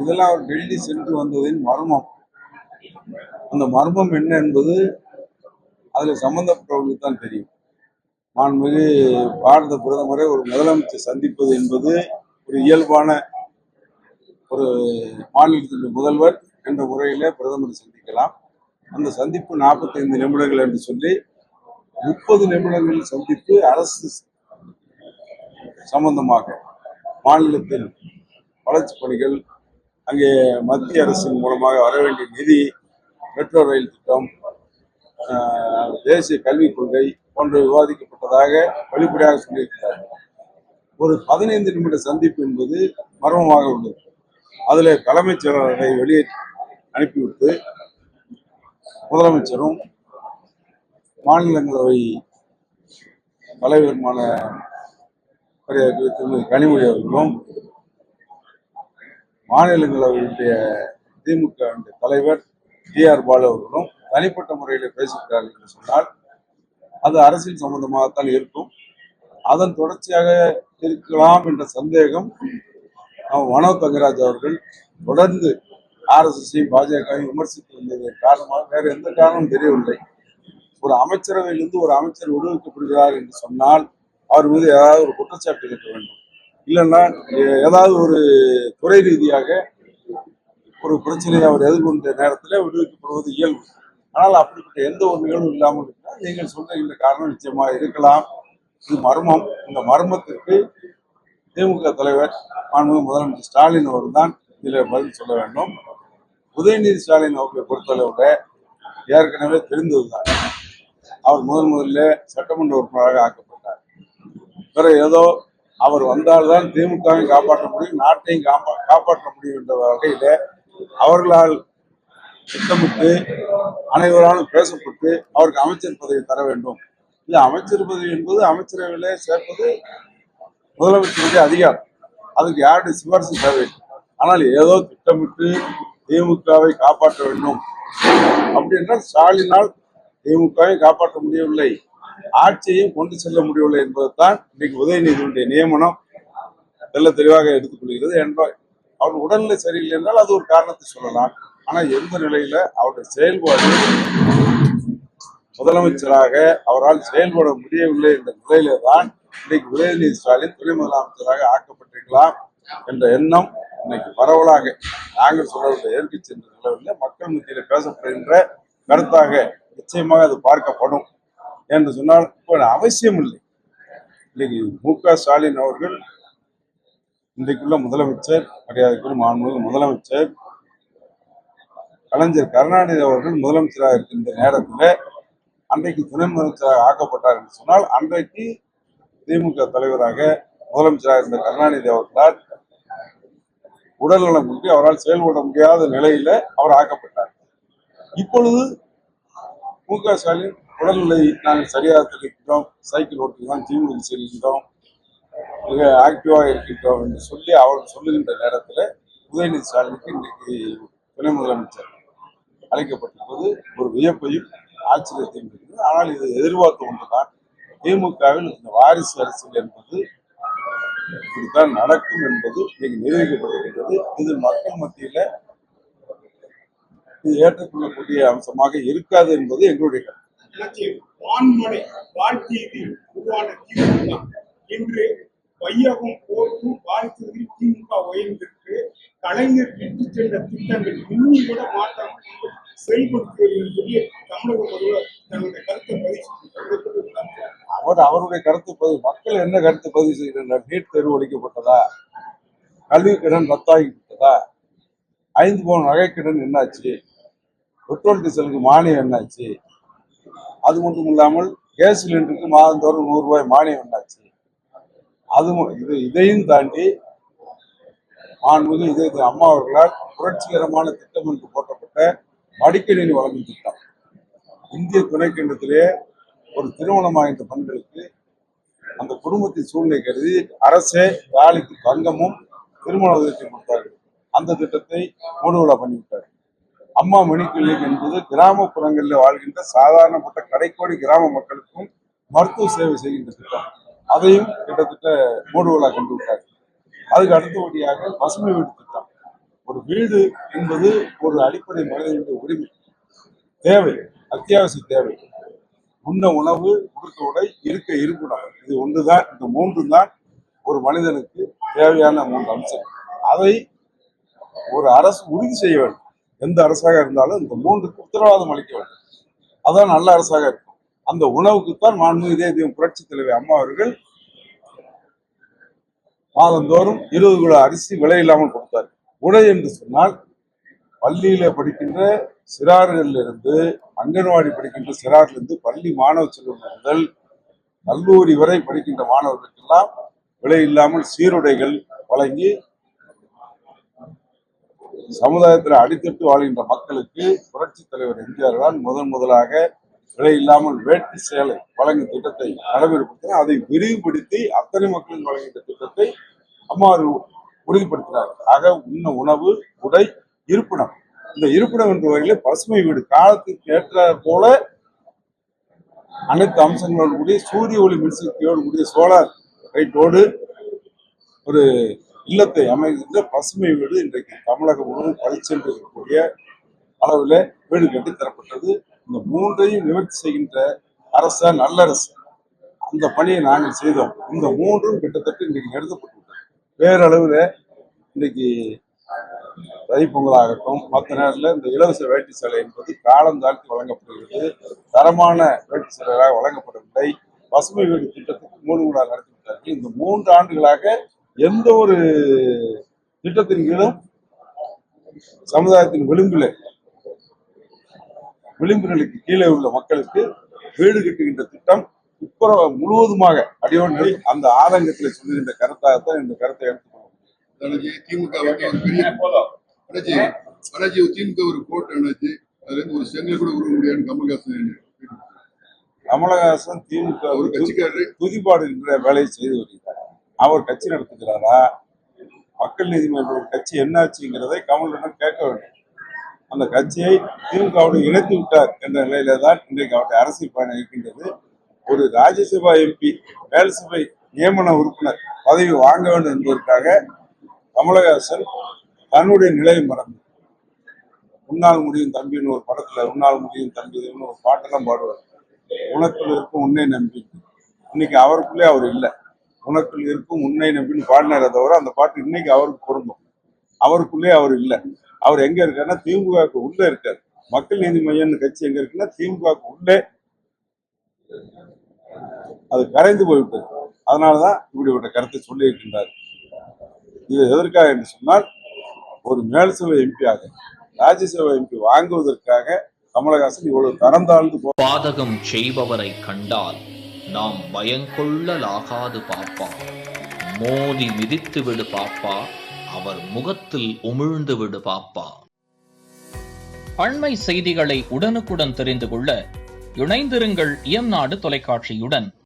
இதெல்லாம் அவர் டெல்லி சென்று வந்ததின் மர்மம். அந்த மர்மம் என்ன என்பது அதில் சம்பந்தப்பட்டவர்களுக்கு தான் தெரியும். மாண்புமிகு பாரத பிரதமரை ஒரு முதலமைச்சர் சந்திப்பது என்பது ஒரு இயல்பான ஒரு மாநிலத்தினுடைய முதல்வர் என்ற முறையிலே பிரதமரை சந்திக்கலாம். அந்த சந்திப்பு 45 நிமிடங்கள் என்று சொல்லி முப்பது நிமிடங்கள் சந்தித்து அரசு சம்பந்தமாக மாநிலத்தில் வளர்ச்சி பணிகள் அங்கே மத்திய அரசின் மூலமாக வர வேண்டிய நிதி மெட்ரோ ரயில் திட்டம் தேசிய கல்விக் கொள்கை போன்ற விவாதிக்கப்பட்டதாக வெளிப்படையாக சொல்லியிருக்கிறார். ஒரு பதினைந்து நிமிட சந்திப்பு என்பது மர்மமாக உள்ளது. அதில் தலைமைச் செயலாளரை வெளியே அனுப்பிவிட்டு முதலமைச்சரும் மாநிலங்களவை தலைவருமான திருமதி கனிமொழி அவர்களும் மாநிலங்களவையுடைய திமுக தலைவர் டி ஆர் பாலு அவர்களும் தனிப்பட்ட முறையில் பேசுகிறார்கள் என்று சொன்னால் அது அரசியல் சம்பந்தமாகத்தான் இருக்கும். அதன் தொடர்ச்சியாக இருக்கலாம் என்ற சந்தேகம் மனோ தங்கராஜ் அவர்கள் தொடர்ந்து ஆர்எஸ்எஸையும் பாஜகவையும் விமர்சித்து வந்ததன் காரணமாக வேறு எந்த காரணமும் தெரியவில்லை. ஒரு அமைச்சரவையிலிருந்து ஒரு அமைச்சர் விடுவிக்கப்படுகிறார் என்று சொன்னால் அவர் மீது ஏதாவது ஒரு குற்றச்சாட்டு இருக்க வேண்டும். இல்லைன்னா ஏதாவது ஒரு துறை ரீதியாக ஒரு பிரச்சனையை அவர் எதிர்கொண்ட நேரத்தில் விடுவிக்கப்படுவது இயல்பு. ஆனால் அப்படிப்பட்ட எந்த ஒரு நிகழ்வும் இல்லாமல் இருந்தால் நீங்கள் சொன்ன இந்த காரணம் நிச்சயமாக இருக்கலாம். இது மர்மம். இந்த மர்மத்திற்கு திமுக தலைவர் மாண்புமிகு முதலமைச்சர் ஸ்டாலின் அவர் தான் இதில் பதில் சொல்ல வேண்டும். உதயநிதி ஸ்டாலின் அவர்களை பொறுத்தளவில் ஏற்கனவே தெரிந்ததுதான். அவர் முதன் முதல்ல சட்டமன்ற உறுப்பினராக ஆக்கப்பட்டார். பிறகு ஏதோ அவர் வந்தால்தான் திமுகவையும் காப்பாற்ற முடியும் நாட்டையும் காப்பா காப்பாற்ற முடியும் என்ற வகையில அவர்களால் திட்டமிட்டு அனைவராலும் பேசப்பட்டு அவருக்கு அமைச்சர் பதவி தர வேண்டும். இது அமைச்சர் பதவி என்பது அமைச்சரவையிலே சேர்ப்பது முதலமைச்சருடைய அதிகாரம். அதுக்கு யாருடைய சிபாரிசு தேவை ஆனால் ஏதோ திட்டமிட்டு திமுகவை காப்பாற்ற வேண்டும். அப்படி என்றால் ஸ்டாலினால் திமுகவை காப்பாற்ற முடியவில்லை. ஆட்சியையும் கொண்டு செல்ல முடியவில்லை என்பதுதான் இன்னைக்கு உதயநிதியுடைய நியமனம். தெல்ல தெளிவாக எடுத்துக்கொள்கிறது. என்றால் அவர் உடல்நிலை சரியில்லை என்றால் அது ஒரு காரணத்தை சொல்லலாம். ஆனா எந்த நிலையில அவருடைய செயல்பாடு முதலமைச்சராக அவரால் செயல்பட முடியவில்லை என்ற நிலையில தான் இன்னைக்கு உதயநிதி ஸ்டாலின் துணை முதலமைச்சராக ஆக்கப்பட்டிருக்கலாம் என்ற எண்ணம் இன்னைக்கு பரவலாக நாங்கள் சொல்றதை எதிர்க்கட்சி சென்ற நிலவில் மக்கள் மத்தியில் பேசப்படுகின்ற கருத்தாக நிச்சயமாக அது பார்க்கப்படும். என்று சொன்னால் இப்போ அவசியம் இல்லை இன்னைக்கு மு க ஸ்டாலின் அவர்கள் இன்றைக்குள்ள முதலமைச்சர் மரியாதைக்குரிய மாண்புமிகு முதலமைச்சர் கலைஞர் கருணாநிதி அவர்கள் முதலமைச்சராக இருக்கின்ற நேரத்தில் அன்றைக்கு துணை முதலமைச்சராக ஆக்கப்பட்டார் என்று சொன்னால் அன்றைக்கு திமுக தலைவராக முதலமைச்சராக இருந்த கருணாநிதி அவர்களால் உடல்நலம் குன்றி அவரால் செயல்பட முடியாத நிலையில அவர் ஆக்கப்பட்டார். இப்பொழுது மு க ஸ்டாலின் உடல்நிலை நாங்கள் சரியாக தெரிவிக்கின்றோம் சைக்கிள் ஓட்டுகிறோம் ஜிம்முக்கு செல்கின்றோம். மிக ஆக்டிவாக இருக்கின்றோம் என்று சொல்லி அவர் சொல்லுகின்ற நேரத்தில் உதயநிதி ஸ்டாலினுக்கு இன்றைக்கு துணை முதலமைச்சர் அழைக்கப்பட்டிருப்பது ஒரு வியப்பையும் ஆச்சரியத்தையும் இருக்குது ஆனால் இது எதிர்பார்த்த ஒன்றுதான். திமுகவில் இந்த வாரிசு அரசியல் என்பது இப்படித்தான் நடக்கும் என்பது இன்னைக்கு நிரூபிக்கப்பட்டிருக்கிறது. இது மக்கள் மத்தியில இது ஏற்றுக்கொள்ளக்கூடிய அம்சமாக இருக்காது என்பது எங்களுடைய கருத்து. எனக்கு வான்மலை வாழ்க்கையை உருவான திமுக இன்று வையகம் போற்றும் வாழ்க்கையில் திமுக உயர்ந்திருக்கு. கலைஞர் விட்டு சென்ற திட்டங்கள் இன்னும் கூட மாற்றம் செயல்படுத்துவது சொல்லி தமிழக முதல்வர் தன்னுடைய கருத்தை பதிவு அவர் அவருடைய கருத்து பதிவு மக்கள் என்ன கருத்து பதிவு செய்கிறார் நீட் தேர்வு ஒழிக்கப்பட்டதா? கல்வி கடன் ரத்தாகிவிட்டதா? ஐந்து பவுன் நகைக்கடன் என்னாச்சு? பெட்ரோல் டீசலுக்கு மானியம் என்னாச்சு? அது மட்டும் இல்லாமல் கேஸ் சிலிண்டருக்கு மாதந்தோறும் நூறு ரூபாய் மானியம் உண்டாச்சு. அது இது இதையும் தாண்டி மாண்புமிகு இதே இது அம்மா அவர்களால் புரட்சிகரமான திட்டம் என்று போட்டப்பட்ட மடிக்கணினி வழங்கும் திட்டம். இந்திய துணைக்கண்டத்திலே ஒரு திருமணமாகின்ற பெண்களுக்கு அந்த குடும்பத்தின் சூழ்நிலை கருதி அரசே தாலிக்கு தங்கமும் திருமண உதவி கொடுத்தார்கள். அந்த திட்டத்தை மூடுவிழா பண்ணிவிட்டார்கள். அம்மா மணிக்கிளினிக் என்பது கிராமப்புறங்களில் வாழ்கின்ற சாதாரணப்பட்ட கடைக்கோடி கிராம மக்களுக்கும் மருத்துவ சேவை செய்கின்ற திட்டம். அதையும் கிட்டத்தட்ட மூடுவிழா கண்டு விட்டார்கள் அதுக்கு அடுத்தபடியாக பசுமை வீடு திட்டம். ஒரு வீடு என்பது ஒரு அடிப்படை மனிதனுடைய உரிமை. தேவை. அத்தியாவசிய தேவை. உண்ண உணவு உடுக்க உடை இருக்க இருப்பிடம் இது ஒன்றுதான் இந்த மூன்று தான் ஒரு மனிதனுக்கு தேவையான மூன்று அம்சம் அதை ஒரு அரசு உறுதி செய்ய வேண்டும். எந்த அரசாக இருந்தாலும் இந்த மூன்றுக்கு உத்தரவாதம் அளிக்க வேண்டும். அதான் நல்ல அரசாக இருக்கும். அந்த உணவுக்குத்தான் மாண்புமிகு இதய தெய்வம் புரட்சி தலைவர் அம்மா அவர்கள் மாதந்தோறும் இருபது கிலோ அரிசி விலை இல்லாமல் கொடுத்தார். உடை என்று சொன்னால் பள்ளியில படிக்கின்ற சிறார்களிலிருந்து அங்கன்வாடி படிக்கின்ற சிறாரிலிருந்து பள்ளி மாணவ செல்வங்கள் முதல் கல்லூரி வரை படிக்கின்ற மாணவர்களுக்கெல்லாம் விலை இல்லாமல் சீருடைகள் வழங்கி சமுதாயத்தில் அடித்தட்டு வாழ்கின்ற மக்களுக்கு புரட்சி தலைவர் எம்ஜிஆர் தான் முதன் முதலாக விலை இல்லாமல் வேட்டி சேலை வழங்கும் திட்டத்தை நடைமுறைப்படுத்தினார். அதை விரிவுபடுத்தி அத்தனை மக்களும் வழங்குகின்ற திட்டத்தை அம்மா அவர்கள் உறுதிப்படுத்தினார். ஆக உண்ண உணவு உடை இருப்பிடம். இந்த இருப்பிடம் என்ற வகையில பசுமை வீடு காலத்துக்கு ஏற்ற போல அனைத்து அம்சங்களோடு கூடிய சூரிய ஒளி மின்சக்தியோடு கூடிய சோலார் ரைட்டோடு ஒரு இல்லத்தை அமைகின்ற பசுமை வீடு இன்றைக்கு தமிழகம் முழுவதும் பழிச்சென்று இருக்கக்கூடிய அளவில் வீடு கட்டி தரப்பட்டது. இந்த மூன்றையும் நிவர்த்தி செய்கின்ற அரசா நல்ல அரசு அந்த பணியை நாங்கள் செய்தோம். இந்த மூன்றும் கிட்டத்தட்ட இன்றைக்கு நிறுத்தப்பட்டு பேரளவில் இன்றைக்கு தைப்பொங்கலாகட்டும் மற்ற நேரத்தில் இந்த இலவச வேட்டி சேலை என்பது காலம் தாழ்த்தி வழங்கப்படுகிறது. தரமான வேட்டி சேலைகளாக வழங்கப்படவில்லை. பசுமை வீடு திட்டத்துக்கு மூணு விழா நடத்தி விட்டார்கள் இந்த மூன்று ஆண்டுகளாக எந்த ஒரு திட்டத்தின் கீழும் சமுதாயத்தின் விளிம்பில் விளிம்பு நிலைக்கு கீழே உள்ள மக்களுக்கு வீடு கட்டுகின்ற திட்டம் இப்போ முழுவதுமாக அடியோடு அந்த ஆதங்கத்தில் சொல்லுகின்ற கருத்தாகத்தான் இந்த கருத்தை எடுத்துக்கணும் திமுக அண்ணாச்சி திமுக ஒரு கோட்டை அண்ணாச்சி அதுல இருந்து ஒரு செங்கல் கூட உருவ முடியாதுன்னு கமல்ஹாசன் கமலஹாசன் திமுக ஒரு கட்சிக்காரரு. துதிபாடுகின்ற வேலையை செய்து வருகிறார். அவர் கட்சி நடத்துகிறாரா? மக்கள் நீதி மய்யம் கட்சி என்னாச்சுங்கிறதை கமலிடம் கேட்க வேண்டும். அந்த கட்சியை திமுகவோடு இணைத்து விட்டார் என்ற நிலையில தான் இன்றைக்கு அவருடைய அரசியல் பயணம் இருக்கின்றது. ஒரு ராஜ்யசபா எம்பி மேல்சபை நியமன உறுப்பினர் பதவி வாங்க வேண்டும் என்பதற்காக கமலஹாசன் தன்னுடைய நிலையை மறந்து உன்னால் முடியும் தம்பின்னு ஒரு படத்துல உன்னால் முடியும் தம்பின்னு ஒரு பாட்டெல்லாம் பாடுவார். உனக்குள் இருக்கும் உன்னை நம்பி. இன்னைக்கு அவருக்குள்ளே அவர் இல்லை. உனக்குள் இருக்கும் உன்னை நம்பின்னு பாடினாரே தவிர அந்த பாட்டு இன்னைக்கு அவருக்கு பொருந்தும். அவருக்குள்ளே அவர் இல்லை. அவர் எங்க இருக்காருன்னா திமுகவுக்கு உள்ள இருக்காரு. மக்கள் நீதி மையம்னு கட்சி எங்க இருக்குன்னா திமுகவுக்கு உள்ளே அது கரைந்து போய்விட்டது. அதனாலதான் இப்படிப்பட்ட கருத்தை சொல்லி இருக்கின்றார் இது எதற்காக என்று சொன்னால் ஒரு மேல்சபை எம்பியாக ராஜ்யசபா எம்பி வாங்குவதற்காக கமலஹாசன் இவ்வளவு தரம் தாழ்ந்து பாதகம் செய்பவரை கண்டால் நாம் பயங்கொள்ளலாகாது பாப்பா. மோதி மிதித்து விடு பாப்பா. அவர் முகத்தில் உமிழ்ந்து விடு பாப்பா. அண்மை செய்திகளை உடனுக்குடன் தெரிந்து கொள்ள இணைந்திருங்கள் இயம்நாடு தொலைக்காட்சியுடன்.